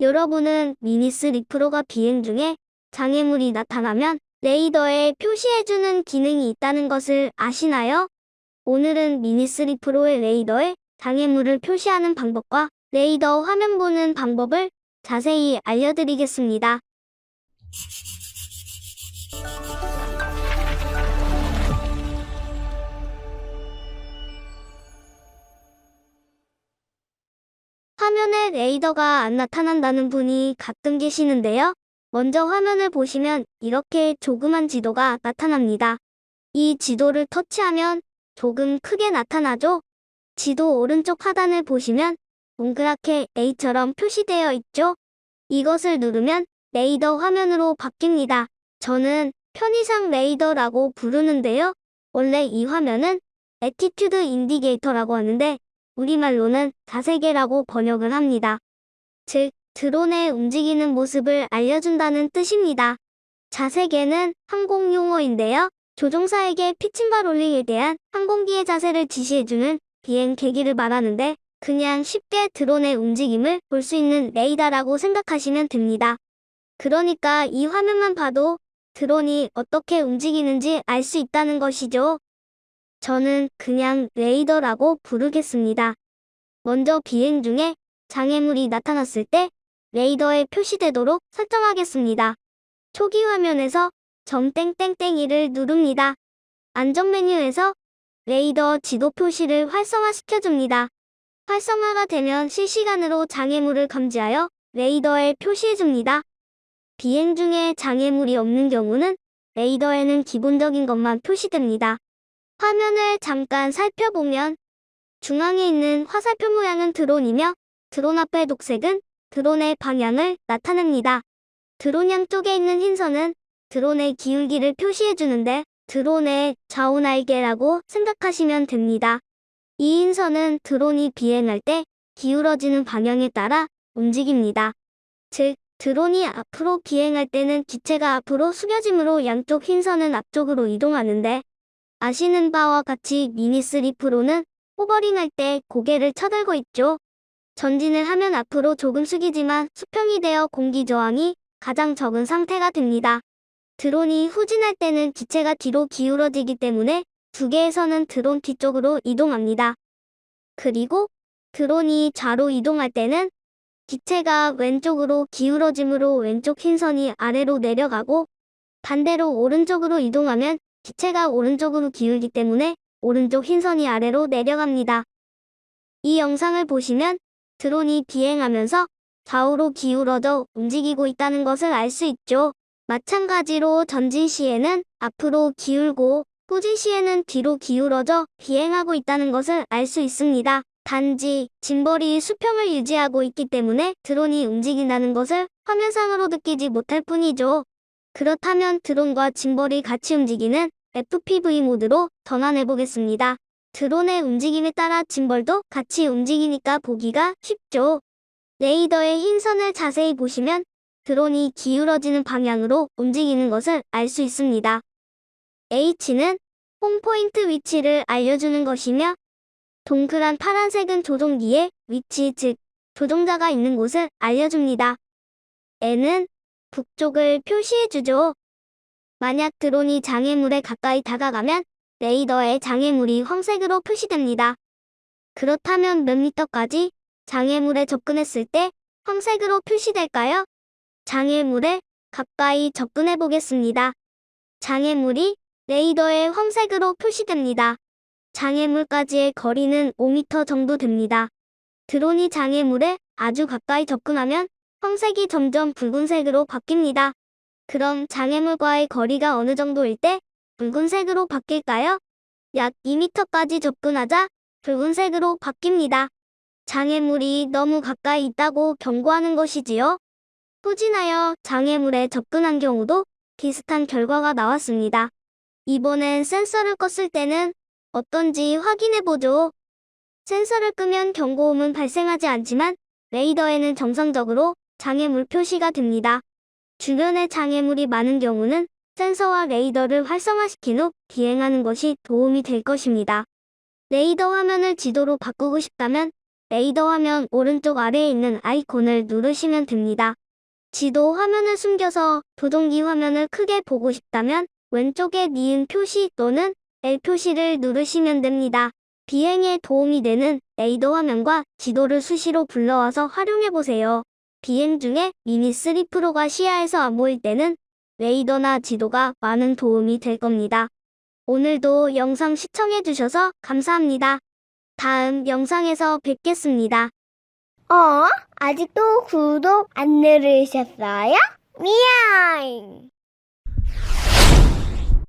여러분은 미니스 리프로가 비행 중에 장애물이 나타나면 레이더에 표시해주는 기능이 있다는 것을 아시나요? 오늘은 미니스 리프로의 레이더에 장애물을 표시하는 방법과 레이더 화면 보는 방법을 자세히 알려드리겠습니다. 화면에 레이더가 안 나타난다는 분이 가끔 계시는데요. 먼저 화면을 보시면 이렇게 조그만 지도가 나타납니다. 이 지도를 터치하면 조금 크게 나타나죠? 지도 오른쪽 하단을 보시면 동그랗게 A처럼 표시되어 있죠? 이것을 누르면 레이더 화면으로 바뀝니다. 저는 편의상 레이더라고 부르는데요. 원래 이 화면은 에티튜드 인디게이터라고 하는데 우리말로는 자세계라고 번역을 합니다. 즉, 드론의 움직이는 모습을 알려준다는 뜻입니다. 자세계는 항공 용어인데요. 조종사에게 피칭과 롤링에 대한 항공기의 자세를 지시해주는 비행 계기를 말하는데 그냥 쉽게 드론의 움직임을 볼 수 있는 레이더라고 생각하시면 됩니다. 그러니까 이 화면만 봐도 드론이 어떻게 움직이는지 알 수 있다는 것이죠. 저는 그냥 레이더라고 부르겠습니다. 먼저 비행 중에 장애물이 나타났을 때 레이더에 표시되도록 설정하겠습니다. 초기 화면에서 점 땡땡땡이를 누릅니다. 안전 메뉴에서 레이더 지도 표시를 활성화시켜줍니다. 활성화가 되면 실시간으로 장애물을 감지하여 레이더에 표시해줍니다. 비행 중에 장애물이 없는 경우는 레이더에는 기본적인 것만 표시됩니다. 화면을 잠깐 살펴보면 중앙에 있는 화살표 모양은 드론이며 드론 앞의 녹색은 드론의 방향을 나타냅니다. 드론 양쪽에 있는 흰 선은 드론의 기울기를 표시해주는데 드론의 좌우 날개라고 생각하시면 됩니다. 이 흰 선은 드론이 비행할 때 기울어지는 방향에 따라 움직입니다. 즉, 드론이 앞으로 비행할 때는 기체가 앞으로 숙여짐으로 양쪽 흰 선은 앞쪽으로 이동하는데 아시는 바와 같이 미니3 프로는 호버링할 때 고개를 쳐들고 있죠. 전진을 하면 앞으로 조금 숙이지만 수평이 되어 공기 저항이 가장 적은 상태가 됩니다. 드론이 후진할 때는 기체가 뒤로 기울어지기 때문에 두 선은 드론 뒤쪽으로 이동합니다. 그리고 드론이 좌로 이동할 때는 기체가 왼쪽으로 기울어지므로 왼쪽 흰 선이 아래로 내려가고 반대로 오른쪽으로 이동하면 기체가 오른쪽으로 기울기 때문에 오른쪽 흰 선이 아래로 내려갑니다. 이 영상을 보시면 드론이 비행하면서 좌우로 기울어져 움직이고 있다는 것을 알 수 있죠. 마찬가지로 전진 시에는 앞으로 기울고 후진 시에는 뒤로 기울어져 비행하고 있다는 것을 알 수 있습니다. 단지 짐벌이 수평을 유지하고 있기 때문에 드론이 움직인다는 것을 화면상으로 느끼지 못할 뿐이죠. 그렇다면 드론과 짐벌이 같이 움직이는 FPV 모드로 전환해 보겠습니다. 드론의 움직임에 따라 짐벌도 같이 움직이니까 보기가 쉽죠. 레이더의 흰 선을 자세히 보시면 드론이 기울어지는 방향으로 움직이는 것을 알 수 있습니다. H는 홈포인트 위치를 알려주는 것이며 동그란 파란색은 조종기의 위치 즉 조종자가 있는 곳을 알려줍니다. N은 북쪽을 표시해주죠. 만약 드론이 장애물에 가까이 다가가면 레이더에 장애물이 황색으로 표시됩니다. 그렇다면 몇 미터까지 장애물에 접근했을 때 황색으로 표시될까요? 장애물에 가까이 접근해 보겠습니다. 장애물이 레이더에 황색으로 표시됩니다. 장애물까지의 거리는 5m 정도 됩니다. 드론이 장애물에 아주 가까이 접근하면 황색이 점점 붉은색으로 바뀝니다. 그럼 장애물과의 거리가 어느 정도일 때 붉은색으로 바뀔까요? 약 2m까지 접근하자 붉은색으로 바뀝니다. 장애물이 너무 가까이 있다고 경고하는 것이지요. 후진하여 장애물에 접근한 경우도 비슷한 결과가 나왔습니다. 이번엔 센서를 껐을 때는 어떤지 확인해보죠. 센서를 끄면 경고음은 발생하지 않지만 레이더에는 정상적으로 장애물 표시가 됩니다. 주변에 장애물이 많은 경우는 센서와 레이더를 활성화시킨 후 비행하는 것이 도움이 될 것입니다. 레이더 화면을 지도로 바꾸고 싶다면 레이더 화면 오른쪽 아래에 있는 아이콘을 누르시면 됩니다. 지도 화면을 숨겨서 조종기 화면을 크게 보고 싶다면 왼쪽에 니은 표시 또는 L 표시를 누르시면 됩니다. 비행에 도움이 되는 레이더 화면과 지도를 수시로 불러와서 활용해 보세요. 비행 중에 미니 3 프로가 시야에서 안 보일 때는 레이더나 지도가 많은 도움이 될 겁니다. 오늘도 영상 시청해 주셔서 감사합니다. 다음 영상에서 뵙겠습니다. 어? 아직도 구독 안 누르셨어요? 미안!